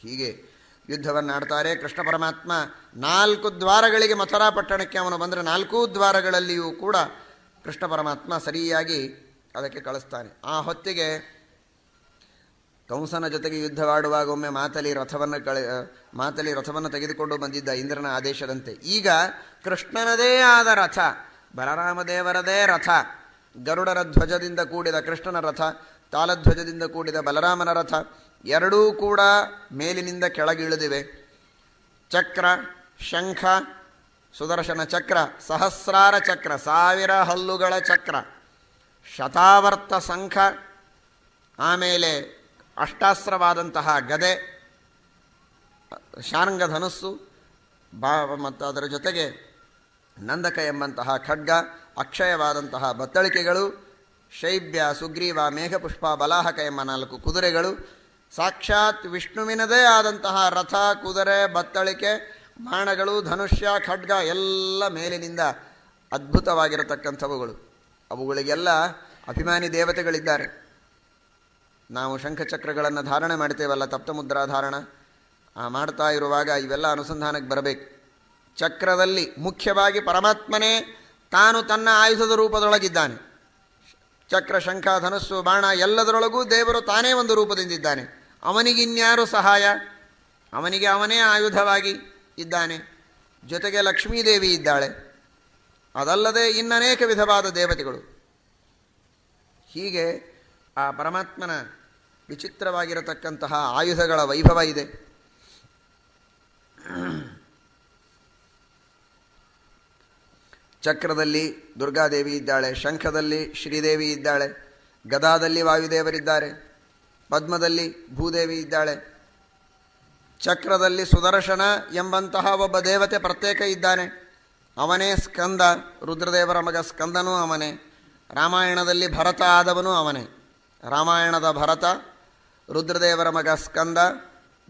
ಹೀಗೆ ಯುದ್ಧವನ್ನು ಆಡ್ತಾರೆ. ಕೃಷ್ಣ ಪರಮಾತ್ಮ ನಾಲ್ಕು ದ್ವಾರಗಳಿಗೆ ಮಥುರಾ ಪಟ್ಟಣಕ್ಕೆ ಅವನು ಬಂದರೆ ನಾಲ್ಕೂ ದ್ವಾರಗಳಲ್ಲಿಯೂ ಕೂಡ ಕೃಷ್ಣ ಪರಮಾತ್ಮ ಸರಿಯಾಗಿ ಅದಕ್ಕೆ ಕಳಿಸ್ತಾನೆ. ಆ ಹೊತ್ತಿಗೆ ಕಂಸನ ಜೊತೆಗೆ ಯುದ್ಧವಾಡುವಾಗ ಒಮ್ಮೆ ಮಾತಲಿ ರಥವನ್ನು ಕಳೆ, ಮಾತಲಿ ರಥವನ್ನು ತೆಗೆದುಕೊಂಡು ಬಂದಿದ್ದ ಇಂದ್ರನ ಆದೇಶದಂತೆ. ಈಗ ಕೃಷ್ಣನದೇ ಆದ ರಥ, ಬಲರಾಮದೇವರದೇ ರಥ ಗರುಡರ ಧ್ವಜದಿಂದ ಕೂಡಿದ ಕೃಷ್ಣನ ರಥ ತಾಲಧ್ವಜದಿಂದ ಕೂಡಿದ ಬಲರಾಮನ ರಥ, ಎರಡೂ ಕೂಡ ಮೇಲಿನಿಂದ ಕೆಳಗಿಳಿದಿವೆ ಚಕ್ರ, ಶಂಖ, ಸುದರ್ಶನ ಚಕ್ರ, ಸಹಸ್ರಾರ ಚಕ್ರ, ಸಾವಿರ ಹಲ್ಲುಗಳ ಚಕ್ರ, ಶತಾವರ್ತ ಸಂಖ, ಆಮೇಲೆ ಅಷ್ಟಾಸ್ತ್ರವಾದಂತಹ ಗದೆ ಶಾರಂಗ ಧನಸ್ಸು ಬಾ, ಮತ್ತು ಅದರ ಜೊತೆಗೆ ನಂದಕ ಎಂಬಂತಹ ಖಡ್ಗ ಅಕ್ಷಯವಾದಂತಹ ಬತ್ತಳಿಕೆಗಳು, ಶೈಬ್ಯ, ಸುಗ್ರೀವ, ಮೇಘಪುಷ್ಪ, ಬಲಾಹಕ ಎಂಬ ನಾಲ್ಕು ಕುದುರೆಗಳು, ಸಾಕ್ಷಾತ್ ವಿಷ್ಣುವಿನದೇ ಆದಂತಹ ರಥ, ಕುದುರೆ, ಬತ್ತಳಿಕೆ ಬಾಣಗಳು ಧನುಷ್ಯ, ಖಡ್ಗ ಎಲ್ಲ ಮೇಲಿನಿಂದ ಅದ್ಭುತವಾಗಿರತಕ್ಕಂಥವುಗಳು. ಅವುಗಳಿಗೆಲ್ಲ ಅಭಿಮಾನಿ ದೇವತೆಗಳಿದ್ದಾರೆ. ನಾವು ಶಂಖಚಕ್ರಗಳನ್ನು ಧಾರಣೆ ಮಾಡ್ತೇವಲ್ಲ, ತಪ್ತಮುದ್ರಾ ಧಾರಣ. ಆ ಮಾಡ್ತಾ ಇರುವಾಗ ಇವೆಲ್ಲ ಅನುಸಂಧಾನಕ್ಕೆ ಬರಬೇಕು. ಚಕ್ರದಲ್ಲಿ ಮುಖ್ಯವಾಗಿ ಪರಮಾತ್ಮನೇ ತಾನು ತನ್ನ ಆಯುಧದ ರೂಪದೊಳಗಿದ್ದಾನೆ. ಚಕ್ರ, ಶಂಖ, ಧನಸ್ಸು, ಬಾಣ ಎಲ್ಲದರೊಳಗೂ ದೇವರು ತಾನೇ ಒಂದು ರೂಪದಿಂದಿದ್ದಾನೆ. ಅವನಿಗಿನ್ಯಾರು ಸಹಾಯ? ಅವನಿಗೆ ಅವನೇ ಆಯುಧವಾಗಿ ಇದ್ದಾನೆ. ಜೊತೆಗೆ ಲಕ್ಷ್ಮೀದೇವಿ ಇದ್ದಾಳೆ. ಅದಲ್ಲದೆ ಇನ್ನನೇಕ ವಿಧವಾದ ದೇವತೆಗಳು. ಹೀಗೆ ಆ ಪರಮಾತ್ಮನ ವಿಚಿತ್ರವಾಗಿರತಕ್ಕಂತಹ ಆಯುಧಗಳ ವೈಭವ ಇದೆ. ಚಕ್ರದಲ್ಲಿ ದುರ್ಗಾದೇವಿ ಇದ್ದಾಳೆ, ಶಂಖದಲ್ಲಿ ಶ್ರೀದೇವಿ ಇದ್ದಾಳೆ, ಗದಾದಲ್ಲಿ ವಾಯುದೇವರಿದ್ದಾರೆ, ಪದ್ಮದಲ್ಲಿ ಭೂದೇವಿ ಇದ್ದಾಳೆ, ಚಕ್ರದಲ್ಲಿ ಸುದರ್ಶನ ಎಂಬಂತಹ ಒಬ್ಬ ದೇವತೆ ಪ್ರತ್ಯೇಕ ಇದ್ದಾನೆ. ಅವನೇ ಸ್ಕಂದ, ರುದ್ರದೇವರ ಮಗ ಸ್ಕಂದನೂ ಅವನೇ, ರಾಮಾಯಣದಲ್ಲಿ ಭರತ ಆದವನು ಅವನೇ. ರಾಮಾಯಣದ ಭರತ, ರುದ್ರದೇವರ ಮಗ ಸ್ಕಂದ,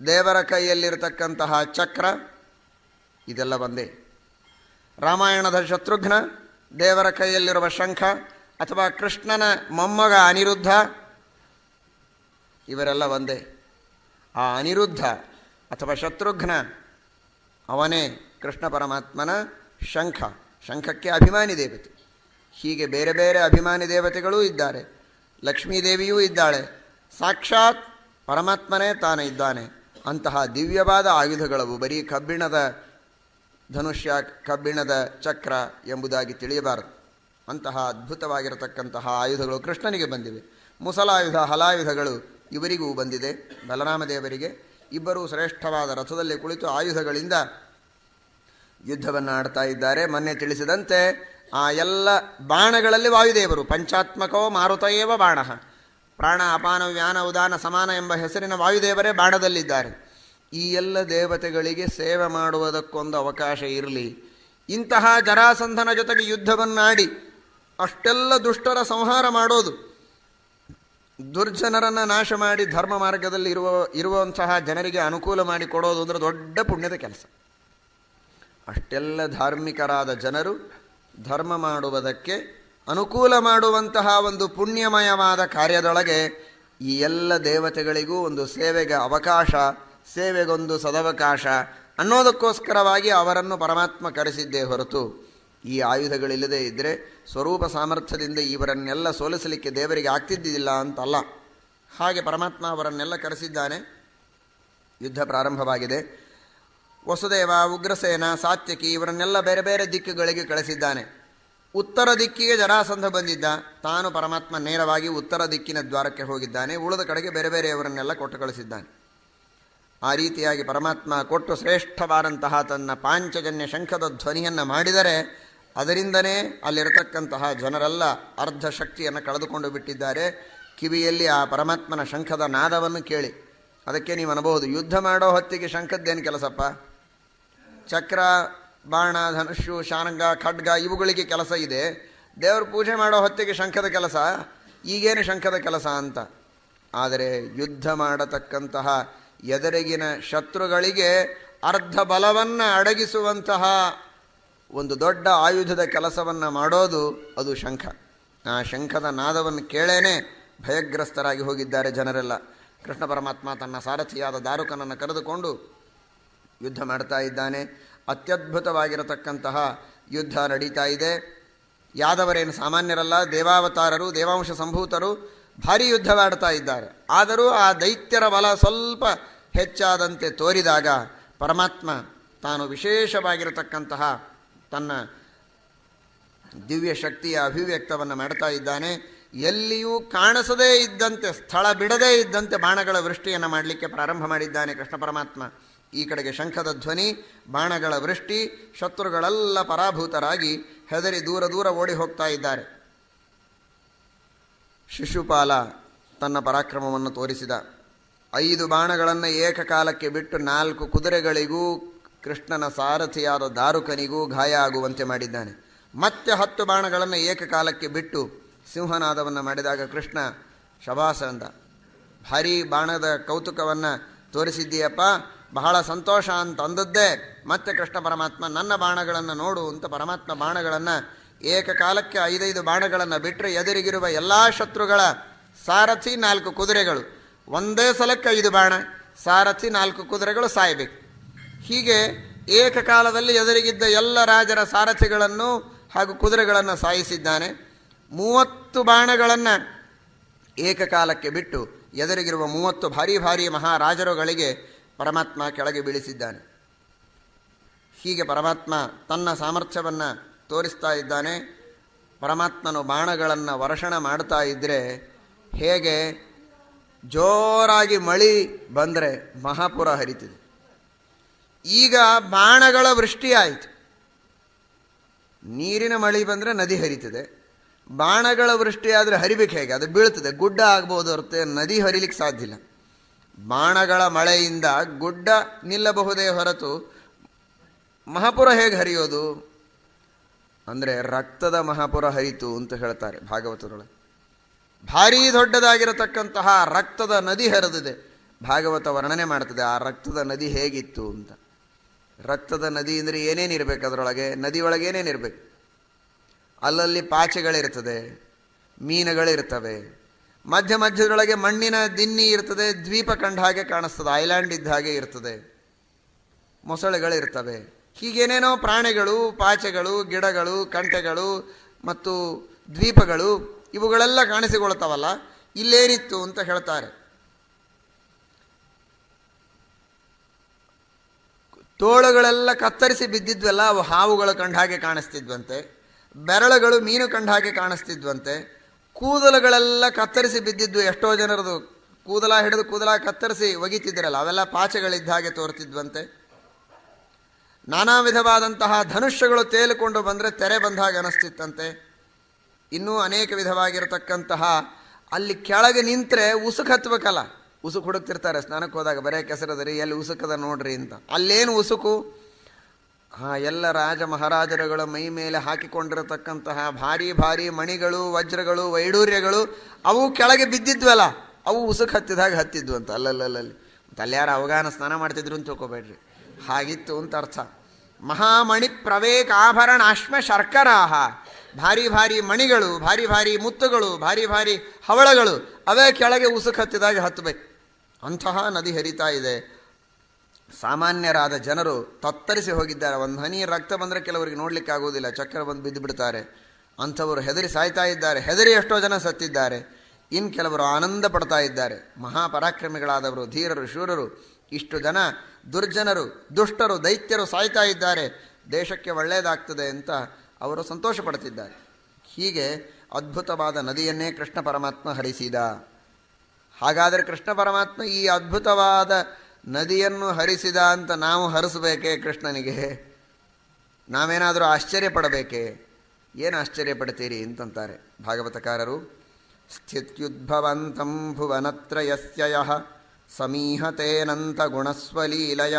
ದೇವರ ಕೈಯಲ್ಲಿರತಕ್ಕಂತಹ ಚಕ್ರ, ಇದೆಲ್ಲ ಒಂದೇ ರಾಮಾಯಣದ ಶತ್ರುಘ್ನ, ದೇವರ ಕೈಯಲ್ಲಿರುವ ಶಂಖ ಅಥವಾ ಕೃಷ್ಣನ ಮೊಮ್ಮಗ ಅನಿರುದ್ಧ, ಇವರೆಲ್ಲ ಒಂದೇ. ಆ ಅನಿರುದ್ಧ ಅಥವಾ ಶತ್ರುಘ್ನ, ಅವನೇ ಕೃಷ್ಣ ಪರಮಾತ್ಮನ ಶಂಖ. ಶಂಖಕ್ಕೆ ಅಭಿಮಾನಿ ದೇವತೆ. ಹೀಗೆ ಬೇರೆ ಬೇರೆ ಅಭಿಮಾನಿ ದೇವತೆಗಳೂ ಇದ್ದಾರೆ. ಲಕ್ಷ್ಮೀದೇವಿಯೂ ಇದ್ದಾಳೆ. ಸಾಕ್ಷಾತ್ ಪರಮಾತ್ಮನೇ ತಾನೇ ಇದ್ದಾನೆ. ಅಂತಹ ದಿವ್ಯವಾದ ಆಯುಧಗಳವು ಬರೀ ಕಬ್ಬಿಣದ ಧನುಷ್ಯ ಕಬ್ಬಿಣದ ಚಕ್ರ ಎಂಬುದಾಗಿ ತಿಳಿಯಬಾರದು. ಅಂತಹ ಅದ್ಭುತವಾಗಿರತಕ್ಕಂತಹ ಆಯುಧಗಳು ಕೃಷ್ಣನಿಗೆ ಬಂದಿವೆ. ಮುಸಲಾಯುಧ, ಹಲಾಯುಧಗಳು ಇವರಿಗೂ ಬಂದಿದೆ. ಬಲರಾಮದೇವರಿಗೆ ಇಬ್ಬರೂ ಶ್ರೇಷ್ಠವಾದ ರಥದಲ್ಲಿ ಕುಳಿತು ಆಯುಧಗಳಿಂದ ಯುದ್ಧವನ್ನು ಆಡ್ತಾ ಇದ್ದಾರೆ. ಮೊನ್ನೆ ತಿಳಿಸಿದಂತೆ ಆ ಎಲ್ಲ ಬಾಣಗಳಲ್ಲಿ ವಾಯುದೇವರು, ಪಂಚಾತ್ಮಕೋ ಮಾರುತಯೇವ ಬಾಣ. ಪ್ರಾಣ ಅಪಾನ ವ್ಯಾನ, ಉದಾನ, ಸಮಾನ ಎಂಬ ಹೆಸರಿನ ವಾಯುದೇವರೇ ಬಾಣದಲ್ಲಿದ್ದಾರೆ. ಈ ಎಲ್ಲ ದೇವತೆಗಳಿಗೆ ಸೇವೆ ಮಾಡುವುದಕ್ಕೊಂದು ಅವಕಾಶ ಇರಲಿ. ಇಂತಹ ಜರಾಸಂಧನ ಜೊತೆಗೆ ಯುದ್ಧವನ್ನಾಡಿ ಅಷ್ಟೆಲ್ಲ ದುಷ್ಟರ ಸಂಹಾರ ಮಾಡೋದು. ದುರ್ಜನರನ್ನು ನಾಶ ಮಾಡಿ ಧರ್ಮ ಮಾರ್ಗದಲ್ಲಿ ಇರುವ, ಇರುವಂತಹ ಜನರಿಗೆ ಅನುಕೂಲ ಮಾಡಿ ಕೊಡೋದು ಅಂದರೆ ದೊಡ್ಡ ಪುಣ್ಯದ ಕೆಲಸ. ಅಷ್ಟೆಲ್ಲ ಧಾರ್ಮಿಕರಾದ ಜನರು ಧರ್ಮ ಮಾಡುವುದಕ್ಕೆ ಅನುಕೂಲ ಮಾಡುವಂತಹ ಒಂದು ಪುಣ್ಯಮಯವಾದ ಕಾರ್ಯದೊಳಗೆ ಈ ಎಲ್ಲ ದೇವತೆಗಳಿಗೂ ಒಂದು ಸೇವೆಗೆ ಅವಕಾಶ ಸೇವೆಗೊಂದು ಸದವಕಾಶ ಅನ್ನೋದಕ್ಕೋಸ್ಕರವಾಗಿ ಅವರನ್ನು ಪರಮಾತ್ಮ ಕರೆಸಿದ್ದೇ ಹೊರತು ಈ ಆಯುಧಗಳಿಲ್ಲದೆ ಇದ್ದರೆ ಸ್ವರೂಪ ಸಾಮರ್ಥ್ಯದಿಂದ ಇವರನ್ನೆಲ್ಲ ಸೋಲಿಸಲಿಕ್ಕೆ ದೇವರಿಗೆ ಆಗ್ತಿದ್ದಿಲ್ಲ ಅಂತಲ್ಲ. ಹಾಗೆ ಪರಮಾತ್ಮ ಅವರನ್ನೆಲ್ಲ ಕರೆಸಿದ್ದಾನೆ. ಯುದ್ಧ ಪ್ರಾರಂಭವಾಗಿದೆ. ವಸುದೇವ, ಉಗ್ರಸೇನ, ಸಾತ್ಯಕಿ ಇವರನ್ನೆಲ್ಲ ಬೇರೆ ಬೇರೆ ದಿಕ್ಕುಗಳಿಗೆ ಕಳಿಸಿದ್ದಾನೆ. ಉತ್ತರ ದಿಕ್ಕಿಗೆ ಜರಾಸಂಧ ಬಂದಿದ್ದ. ತಾನು ಪರಮಾತ್ಮ ನೇರವಾಗಿ ಉತ್ತರ ದಿಕ್ಕಿನ ದ್ವಾರಕ್ಕೆ ಹೋಗಿದ್ದಾನೆ. ಉಳಿದ ಕಡೆಗೆ ಬೇರೆ ಬೇರೆಯವರನ್ನೆಲ್ಲ ಕೊಟ್ಟು ಕಳಿಸಿದ್ದಾನೆ. ಆ ರೀತಿಯಾಗಿ ಪರಮಾತ್ಮ ಕೊಟ್ಟು ಶ್ರೇಷ್ಠವಾದಂತಹ ತನ್ನ ಪಾಂಚಜನ್ಯ ಶಂಖದ ಧ್ವನಿಯನ್ನು ಮಾಡಿದರೆ ಅದರಿಂದನೇ ಅಲ್ಲಿರತಕ್ಕಂತಹ ಜನರೆಲ್ಲ ಅರ್ಧ ಶಕ್ತಿಯನ್ನು ಕಳೆದುಕೊಂಡು ಬಿಟ್ಟಿದ್ದಾರೆ. ಕಿವಿಯಲ್ಲಿ ಆ ಪರಮಾತ್ಮನ ಶಂಖದ ನಾದವನ್ನು ಕೇಳಿ. ಅದಕ್ಕೆ ನೀವು ಅನ್ಬೋದು ಯುದ್ಧ ಮಾಡೋ ಹೊತ್ತಿಗೆ ಶಂಖದ್ದೇನು ಕೆಲಸಪ್ಪ? ಚಕ್ರ, ಬಾಣ, ಧನುಷು, ಶಾನಂಗ, ಖಡ್ಗ ಇವುಗಳಿಗೆ ಕೆಲಸ ಇದೆ. ದೇವ್ರ ಪೂಜೆ ಮಾಡೋ ಹೊತ್ತಿಗೆ ಶಂಖದ ಕೆಲಸ? ಈಗೇನು ಶಂಖದ ಕೆಲಸ ಅಂತ? ಆದರೆ ಯುದ್ಧ ಮಾಡತಕ್ಕಂತಹ ಎದುರಿಗಿನ ಶತ್ರುಗಳಿಗೆ ಅರ್ಧ ಬಲವನ್ನು ಅಡಗಿಸುವಂತಹ ಒಂದು ದೊಡ್ಡ ಆಯುಧದ ಕೆಲಸವನ್ನು ಮಾಡೋದು ಅದು ಶಂಖ. ಆ ಶಂಖದ ನಾದವನ್ನು ಕೇಳೇನೆ ಭಯಗ್ರಸ್ತರಾಗಿ ಹೋಗಿದ್ದಾರೆ ಜನರೆಲ್ಲ. ಕೃಷ್ಣ ಪರಮಾತ್ಮ ತನ್ನ ಸಾರಥಿಯಾದ ದಾರುಕನನ್ನು ಕರೆದುಕೊಂಡು ಯುದ್ಧ ಮಾಡ್ತಾ ಇದ್ದಾನೆ. ಅತ್ಯದ್ಭುತವಾಗಿರತಕ್ಕಂತಹ ಯುದ್ಧ ನಡೀತಾ ಇದೆ. ಯಾದವರೇನು ಸಾಮಾನ್ಯರಲ್ಲ, ದೇವಾವತಾರರು, ದೇವಾಂಶ ಸಂಭೂತರು ಭಾರಿ ಯುದ್ಧವಾಡ್ತಾ ಇದ್ದಾರೆ ಆದರೂ ಆ ದೈತ್ಯರ ಬಲ ಸ್ವಲ್ಪ ಹೆಚ್ಚಾದಂತೆ ತೋರಿದಾಗ ಪರಮಾತ್ಮ ತಾನು ವಿಶೇಷವಾಗಿರತಕ್ಕಂತಹ ತನ್ನ ದಿವ್ಯ ಶಕ್ತಿಯ ಅಭಿವ್ಯಕ್ತವನ್ನು ಮಾಡ್ತಾ ಇದ್ದಾನೆ. ಎಲ್ಲಿಯೂ ಕಾಣಿಸದೇ ಇದ್ದಂತೆ, ಸ್ಥಳ ಬಿಡದೇ ಇದ್ದಂತೆ ಬಾಣಗಳ ವೃಷ್ಟಿಯನ್ನು ಮಾಡಲಿಕ್ಕೆ ಪ್ರಾರಂಭ ಮಾಡಿದ್ದಾನೆ ಕೃಷ್ಣ ಪರಮಾತ್ಮ. ಈ ಕಡೆಗೆ ಶಂಖದ ಧ್ವನಿ, ಬಾಣಗಳ ವೃಷ್ಟಿ, ಶತ್ರುಗಳೆಲ್ಲ ಪರಾಭೂತರಾಗಿ ಹೆದರಿ ದೂರ ದೂರ ಓಡಿ ಹೋಗ್ತಾ ಇದ್ದಾರೆ. ಶಿಶುಪಾಲ ತನ್ನ ಪರಾಕ್ರಮವನ್ನು ತೋರಿಸಿದ. ಐದು ಬಾಣಗಳನ್ನು ಏಕಕಾಲಕ್ಕೆ ಬಿಟ್ಟು ನಾಲ್ಕು ಕುದುರೆಗಳಿಗೂ, ಕೃಷ್ಣನ ಸಾರಥಿಯಾದ ದಾರುಕನಿಗೂ ಗಾಯ ಆಗುವಂತೆ ಮಾಡಿದ್ದಾನೆ. ಮತ್ತೆ ಹತ್ತು ಬಾಣಗಳನ್ನು ಏಕಕಾಲಕ್ಕೆ ಬಿಟ್ಟು ಸಿಂಹನಾದವನ್ನು ಮಾಡಿದಾಗ ಕೃಷ್ಣ ಶಬಾಸ ಅಂದ. ಭಾರೀ ಬಾಣದ ಕೌತುಕವನ್ನು ತೋರಿಸಿದ್ದೀಯಪ್ಪ, ಬಹಳ ಸಂತೋಷ ಅಂತಂದದ್ದೇ ಮತ್ತೆ ಕೃಷ್ಣ ಪರಮಾತ್ಮ ನನ್ನ ಬಾಣಗಳನ್ನು ನೋಡು ಅಂತ ಪರಮಾತ್ಮ ಬಾಣಗಳನ್ನು ಏಕಕಾಲಕ್ಕೆ ಐದೈದು ಬಾಣಗಳನ್ನು ಬಿಟ್ಟರೆ ಎದುರಿಗಿರುವ ಎಲ್ಲ ಶತ್ರುಗಳ ಸಾರಥಿ ನಾಲ್ಕು ಕುದುರೆಗಳು. ಒಂದೇ ಸಲಕ್ಕೆ ಐದು ಬಾಣ, ಸಾರಥಿ ನಾಲ್ಕು ಕುದುರೆಗಳು ಸಾಯಬೇಕು. ಹೀಗೆ ಏಕಕಾಲದಲ್ಲಿ ಎದುರಿಗಿದ್ದ ಎಲ್ಲ ರಾಜರ ಸಾರಥಿಗಳನ್ನು ಹಾಗೂ ಕುದುರೆಗಳನ್ನು ಸಾಯಿಸಿದ್ದಾನೆ. ಮೂವತ್ತು ಬಾಣಗಳನ್ನು ಏಕಕಾಲಕ್ಕೆ ಬಿಟ್ಟು ಎದುರಿಗಿರುವ ಮೂವತ್ತು ಭಾರಿ ಭಾರಿ ಮಹಾರಾಜರುಗಳಿಗೆ ಪರಮಾತ್ಮ ಕೆಳಗೆ ಬೀಳಿಸಿದ್ದಾನೆ. ಹೀಗೆ ಪರಮಾತ್ಮ ತನ್ನ ಸಾಮರ್ಥ್ಯವನ್ನು ತೋರಿಸ್ತಾ ಇದ್ದಾನೆ. ಪರಮಾತ್ಮನು ಬಾಣಗಳನ್ನು ವರ್ಷಣ ಮಾಡ್ತಾ ಇದ್ದರೆ ಹೇಗೆ? ಜೋರಾಗಿ ಮಳಿ ಬಂದರೆ ಮಹಾಪುರ ಹರಿತಿದೆ. ಈಗ ಬಾಣಗಳ ವೃಷ್ಟಿಯಾಯಿತು ನೀರಿನ ಮಳಿ ಬಂದರೆ ನದಿ ಹರಿತದೆ. ಬಾಣಗಳ ವೃಷ್ಟಿಯಾದರೆ ಹರಿಬೇಕು ಹೇಗೆ? ಅದು ಬೀಳ್ತದೆ. ಗುಡ್ಡ ಆಗ್ಬೋದು ಹೊರತು ನದಿ ಹರಿಲಿಕ್ಕೆ ಸಾಧ್ಯ ಇಲ್ಲ. ಬಾಣಗಳ ಮಳೆಯಿಂದ ಗುಡ್ಡ ನಿಲ್ಲಬಹುದೇ ಹೊರತು ಮಹಾಪುರ ಹೇಗೆ ಹರಿಯೋದು? ಅಂದರೆ ರಕ್ತದ ಮಹಾಪುರ ಹರಿತು ಅಂತ ಹೇಳ್ತಾರೆ ಭಾಗವತದೊಳಗೆ. ಭಾರೀ ದೊಡ್ಡದಾಗಿರತಕ್ಕಂತಹ ರಕ್ತದ ನದಿ ಹರಿದಿದೆ. ಭಾಗವತ ವರ್ಣನೆ ಮಾಡ್ತದೆ, ಆ ರಕ್ತದ ನದಿ ಹೇಗಿತ್ತು ಅಂತ. ರಕ್ತದ ನದಿ ಅಂದರೆ ಏನೇನಿರಬೇಕು ಅದರೊಳಗೆ? ನದಿ ಒಳಗೆ ಏನೇನಿರಬೇಕು ಅಲ್ಲಲ್ಲಿ ಪಾಚೆಗಳಿರ್ತದೆ, ಮೀನುಗಳಿರ್ತವೆ. ಮಧ್ಯ ಮಧ್ಯದೊಳಗೆ ಮಣ್ಣಿನ ದಿನ್ನಿ ಇರ್ತದೆ, ದ್ವೀಪ ಕಂಡ ಹಾಗೆ ಕಾಣಿಸ್ತದೆ, ಐಲ್ಯಾಂಡ್ ಇದ್ದ ಹಾಗೆ ಇರ್ತದೆ. ಮೊಸಳೆಗಳಿರ್ತವೆ. ಹೀಗೇನೇನೋ ಪ್ರಾಣಿಗಳು, ಪಾಚೆಗಳು, ಗಿಡಗಳು, ಕಂಟೆಗಳು ಮತ್ತು ದ್ವೀಪಗಳು ಇವುಗಳೆಲ್ಲ ಕಾಣಿಸಿಕೊಳ್ತಾವಲ್ಲ ಇಲ್ಲೇನಿತ್ತು ಅಂತ ಹೇಳ್ತಾರೆ. ತೋಳುಗಳೆಲ್ಲ ಕತ್ತರಿಸಿ ಬಿದ್ದಿದ್ವಲ್ಲ, ಅವು ಹಾವುಗಳು ಕಂಡ ಹಾಗೆ ಕಾಣಿಸ್ತಿದ್ವಂತೆ. ಬೆರಳುಗಳು ಮೀನು ಕಂಡ ಹಾಗೆ ಕಾಣಿಸ್ತಿದ್ವಂತೆ. ಕೂದಲುಗಳೆಲ್ಲ ಕತ್ತರಿಸಿ ಬಿದ್ದಿದ್ವು ಎಷ್ಟೋ ಜನರದು ಕೂದಲ ಹಿಡಿದು ಕೂದಲ ಕತ್ತರಿಸಿ ಒಗಿತಿದ್ರಲ್ಲ, ಅವೆಲ್ಲ ಪಾಚೆಗಳಿದ್ದ ಹಾಗೆ ತೋರ್ತಿದ್ವಂತೆ. ನಾನಾ ವಿಧವಾದಂತಹ ಧನುಷ್ಯಗಳು ತೇಲಿಕೊಂಡು ಬಂದರೆ ತೆರೆ ಬಂದಾಗ ಅನಿಸ್ತಿತ್ತಂತೆ. ಇನ್ನೂ ಅನೇಕ ವಿಧವಾಗಿರತಕ್ಕಂತಹ ಅಲ್ಲಿ ಕೆಳಗೆ ನಿಂತರೆ ಉಸುಕು ಹತ್ಬೇಕಲ್ಲ, ಉಸುಕು ಹುಡುಕ್ತಿರ್ತಾರೆ, ಸ್ನಾನಕ್ಕೆ ಹೋದಾಗ ಬರೇ ಕೆಸರದರಿ, ಎಲ್ಲಿ ಉಸುಕದ ನೋಡ್ರಿ ಅಂತ. ಅಲ್ಲೇನು ಉಸುಕು? ಆ ಎಲ್ಲ ರಾಜ ಮಹಾರಾಜರುಗಳ ಮೈ ಮೇಲೆ ಹಾಕಿಕೊಂಡಿರತಕ್ಕಂತಹ ಭಾರಿ ಭಾರಿ ಮಣಿಗಳು, ವಜ್ರಗಳು, ವೈಡೂರ್ಯಗಳು, ಅವು ಕೆಳಗೆ ಬಿದ್ದಿದ್ವಲ್ಲ, ಅವು ಉಸುಕು ಹತ್ತಿದಾಗ ಹತ್ತಿದ್ವು ಅಂತ ಅಲ್ಲಲ್ಲಲ್ಲಿ ಅಲ್ಲಿ ಯಾರು ಅವಗಾನ ಸ್ನಾನ ಮಾಡ್ತಿದ್ರು ಅಂತ ತಿಳ್ಕೊಬೇಡ್ರಿ. ಹಾಗಿತ್ತು ಅಂತ ಅರ್ಥ. ಮಹಾಮಣಿ ಪ್ರವೇಕ ಆಭರಣ ಅಶ್ಮ ಶರ್ಕರಾಹ. ಭಾರಿ ಭಾರಿ ಮಣಿಗಳು, ಭಾರಿ ಭಾರಿ ಮುತ್ತುಗಳು, ಭಾರಿ ಭಾರಿ ಹವಳಗಳು, ಅವೇ ಕೆಳಗೆ ಉಸುಕು ಹತ್ತಿದಾಗ ಹತ್ತಬೇಕು ಅಂತಹ ನದಿ ಹರಿತಾ ಇದೆ. ಸಾಮಾನ್ಯರಾದ ಜನರು ತತ್ತರಿಸಿ ಹೋಗಿದ್ದಾರೆ. ಒಂದು ಹನಿ ರಕ್ತ ಬಂದರೆ ಕೆಲವರಿಗೆ ನೋಡ್ಲಿಕ್ಕೆ ಆಗುವುದಿಲ್ಲ. ಚಕ್ರ ಬಂದು ಬಿದ್ದು ಬಿಡ್ತಾರೆ. ಅಂಥವರು ಹೆದರಿ ಸಾಯ್ತಾ ಇದ್ದಾರೆ. ಹೆದರಿ ಎಷ್ಟೋ ಜನ ಸತ್ತಿದ್ದಾರೆ. ಇನ್ನು ಕೆಲವರು ಆನಂದ ಪಡ್ತಾ ಇದ್ದಾರೆ. ಮಹಾಪರಾಕ್ರಮಿಗಳಾದವರು, ಧೀರರು, ಶೂರರು, ಇಷ್ಟು ಜನ ದುರ್ಜನರು, ದುಷ್ಟರು, ದೈತ್ಯರು ಸಾಯ್ತಾ ಇದ್ದಾರೆ. ದೇಶಕ್ಕೆ ಒಳ್ಳೆಯದಾಗ್ತದೆ ಅಂತ ಅವರು ಸಂತೋಷ ಪಡ್ತಿದ್ದಾರೆ ಹೀಗೆ ಅದ್ಭುತವಾದ ನದಿಯನ್ನೇ ಕೃಷ್ಣ ಪರಮಾತ್ಮ ಹರಿಸಿದ. ಹಾಗಾದರೆ ಕೃಷ್ಣ ಪರಮಾತ್ಮ ಈ ಅದ್ಭುತವಾದ ನದಿಯನ್ನು ಹರಿಸಿದ ಅಂತ ನಾವು ಹರಿಸಬೇಕೇ ಕೃಷ್ಣನಿಗೆ? ನಾವೇನಾದರೂ ಆಶ್ಚರ್ಯ ಪಡಬೇಕೇ? ಏನು ಆಶ್ಚರ್ಯ ಪಡ್ತೀರಿ ಅಂತಂತಾರೆ ಭಾಗವತಕಾರರು. ಸ್ಥಿತ್ಯುದ್ಭವಂತಂ ಭುವನತ್ರಯಸ್ಯ ಗುಣಸ್ವಲೀಲಯ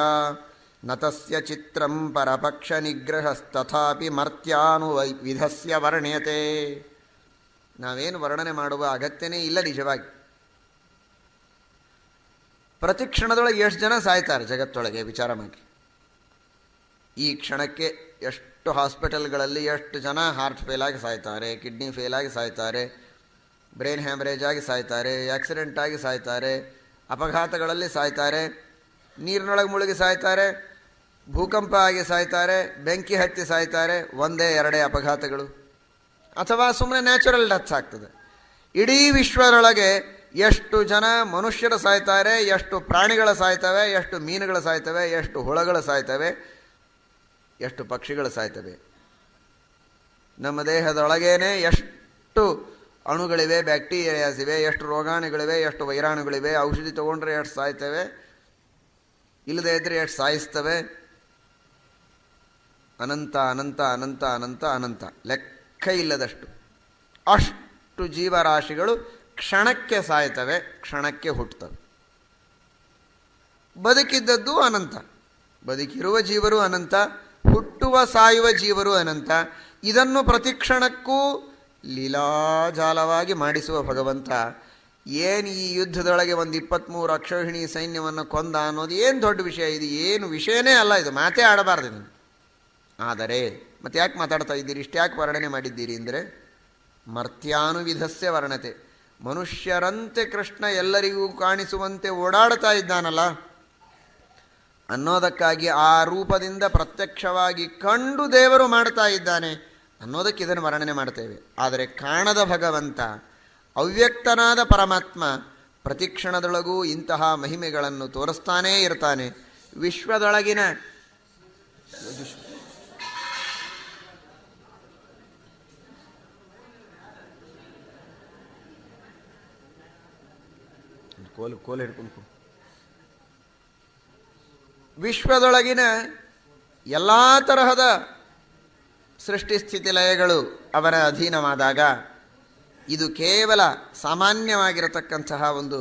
ನತಸ್ಯ ಚಿತ್ರಂ ಪರಪಕ್ಷ ನಿಗ್ರಹಸ್ತಥಾಪಿ ಮರ್ತ್ಯಾನು ವಿಧಸ್ಯ ವರ್ಣ್ಯತೆ. ನಾವೇನು ವರ್ಣನೆ ಮಾಡುವ ಅಗತ್ಯನೇ ಇಲ್ಲ ನಿಜವಾಗಿ. ಪ್ರತಿ ಕ್ಷಣದೊಳಗೆ ಎಷ್ಟು ಜನ ಸಾಯ್ತಾರೆ ಜಗತ್ತೊಳಗೆ ವಿಚಾರ ಮಾಡಿ. ಈ ಕ್ಷಣಕ್ಕೆ ಎಷ್ಟು ಹಾಸ್ಪಿಟಲ್ಗಳಲ್ಲಿ ಎಷ್ಟು ಜನ ಹಾರ್ಟ್ ಫೇಲ್ ಆಗಿ ಸಾಯ್ತಾರೆ, ಕಿಡ್ನಿ ಫೇಲ್ ಆಗಿ ಸಾಯ್ತಾರೆ, ಬ್ರೈನ್ ಹ್ಯಾಮ್ರೇಜ್ ಆಗಿ ಸಾಯ್ತಾರೆ, ಆಕ್ಸಿಡೆಂಟ್ ಆಗಿ ಸಾಯ್ತಾರೆ ಅಪಘಾತಗಳಲ್ಲಿ ಸಾಯ್ತಾರೆ, ನೀರಿನೊಳಗೆ ಮುಳುಗಿ ಸಾಯ್ತಾರೆ, ಭೂಕಂಪ ಆಗಿ ಸಾಯ್ತಾರೆ, ಬೆಂಕಿ ಹತ್ತಿ ಸಾಯ್ತಾರೆ, ಒಂದೇ ಎರಡೇ ಅಪಘಾತಗಳು. ಅಥವಾ ಸುಮ್ಮನೆ ನ್ಯಾಚುರಲ್ ಡೆತ್ಸ್ ಆಗ್ತದೆ. ಇಡೀ ವಿಶ್ವದೊಳಗೆ ಎಷ್ಟು ಜನ ಮನುಷ್ಯರು ಸಾಯ್ತಾರೆ, ಎಷ್ಟು ಪ್ರಾಣಿಗಳು ಸಾಯ್ತವೆ, ಎಷ್ಟು ಮೀನುಗಳು ಸಾಯ್ತವೆ, ಎಷ್ಟು ಹುಳಗಳು ಸಾಯ್ತವೆ, ಎಷ್ಟು ಪಕ್ಷಿಗಳು ಸಾಯ್ತವೆ. ನಮ್ಮ ದೇಹದೊಳಗೇನೆ ಎಷ್ಟು ಅಣುಗಳಿವೆ, ಬ್ಯಾಕ್ಟೀರಿಯಾಸ್ ಇವೆ, ಎಷ್ಟು ರೋಗಾಣುಗಳಿವೆ, ಎಷ್ಟು ವೈರಾಣುಗಳಿವೆ, ಔಷಧಿ ತೊಗೊಂಡ್ರೆ ಎಷ್ಟು ಸಾಯ್ತವೆ, ಇಲ್ಲದೆ ಇದ್ದರೆ ಎಷ್ಟು ಸಾಯಿಸ್ತವೆ? ಅನಂತ ಅನಂತ ಅನಂತ ಅನಂತ ಅನಂತ. ಲೆಕ್ಕ ಇಲ್ಲದಷ್ಟು. ಅಷ್ಟು ಜೀವರಾಶಿಗಳು ಕ್ಷಣಕ್ಕೆ ಸಾಯ್ತವೆ, ಕ್ಷಣಕ್ಕೆ ಹುಟ್ಟುತ್ತವೆ ಬದುಕಿದ್ದದ್ದು ಅನಂತ. ಬದುಕಿರುವ ಜೀವರು ಅನಂತ, ಹುಟ್ಟುವ, ಸಾಯುವ ಜೀವರು ಅನಂತ. ಇದನ್ನು ಪ್ರತಿಕ್ಷಣಕ್ಕೂ ಲೀಲಾಜಾಲವಾಗಿ ಮಾಡಿಸುವ ಭಗವಂತ, ಏನು ಈ ಯುದ್ಧದೊಳಗೆ ಒಂದು ಇಪ್ಪತ್ತ್ಮೂರು ಅಕ್ಷೋಹಿಣಿ ಸೈನ್ಯವನ್ನು ಕೊಂದ ಅನ್ನೋದು ಏನು ದೊಡ್ಡ ವಿಷಯ, ಇದು ಏನು ವಿಷಯನೇ ಅಲ್ಲ, ಇದು ಮಾತೇ ಆಡಬಾರ್ದು ನೀವು ಆದರೆ, ಮತ್ತೆ ಯಾಕೆ ಮಾತಾಡ್ತಾ ಇದ್ದೀರಿ? ಇಷ್ಟ್ಯಾಕೆ ವರ್ಣನೆ ಮಾಡಿದ್ದೀರಿ ಅಂದರೆ, ಮರ್ತ್ಯಾನುವಿಧಸ್ಯ ವರ್ಣತೆ. ಮನುಷ್ಯರಂತೆ ಕೃಷ್ಣ ಎಲ್ಲರಿಗೂ ಕಾಣಿಸುವಂತೆ ಓಡಾಡ್ತಾ ಇದ್ದಾನಲ್ಲ, ಅನ್ನೋದಕ್ಕಾಗಿ ಆ ರೂಪದಿಂದ ಪ್ರತ್ಯಕ್ಷವಾಗಿ ಕಂಡು ದೇವರು ಮಾಡ್ತಾ ಇದ್ದಾನೆ. ಅನ್ನೋದಕ್ಕೆ ಇದನ್ನು ವರ್ಣನೆ ಮಾಡ್ತೇವೆ. ಆದರೆ ಕಾಣದ ಭಗವಂತ ಅವ್ಯಕ್ತನಾದ ಪರಮಾತ್ಮ ಪ್ರತಿಕ್ಷಣದೊಳಗೂ ಇಂತಹ ಮಹಿಮೆಗಳನ್ನು ತೋರಿಸ್ತಾನೇ ಇರ್ತಾನೆ. ವಿಶ್ವದೊಳಗಿನ ಕೋಲು ಕೋಲು ಹಿಡ್ಕೊಂಡು ವಿಶ್ವದೊಳಗಿನ ಎಲ್ಲ ತರಹದ ಸೃಷ್ಟಿ ಸ್ಥಿತಿ ಲಯಗಳು ಅವರ ಅಧೀನವಾದಾಗ ಇದು ಕೇವಲ ಸಾಮಾನ್ಯವಾಗಿರತಕ್ಕಂತಹ ಒಂದು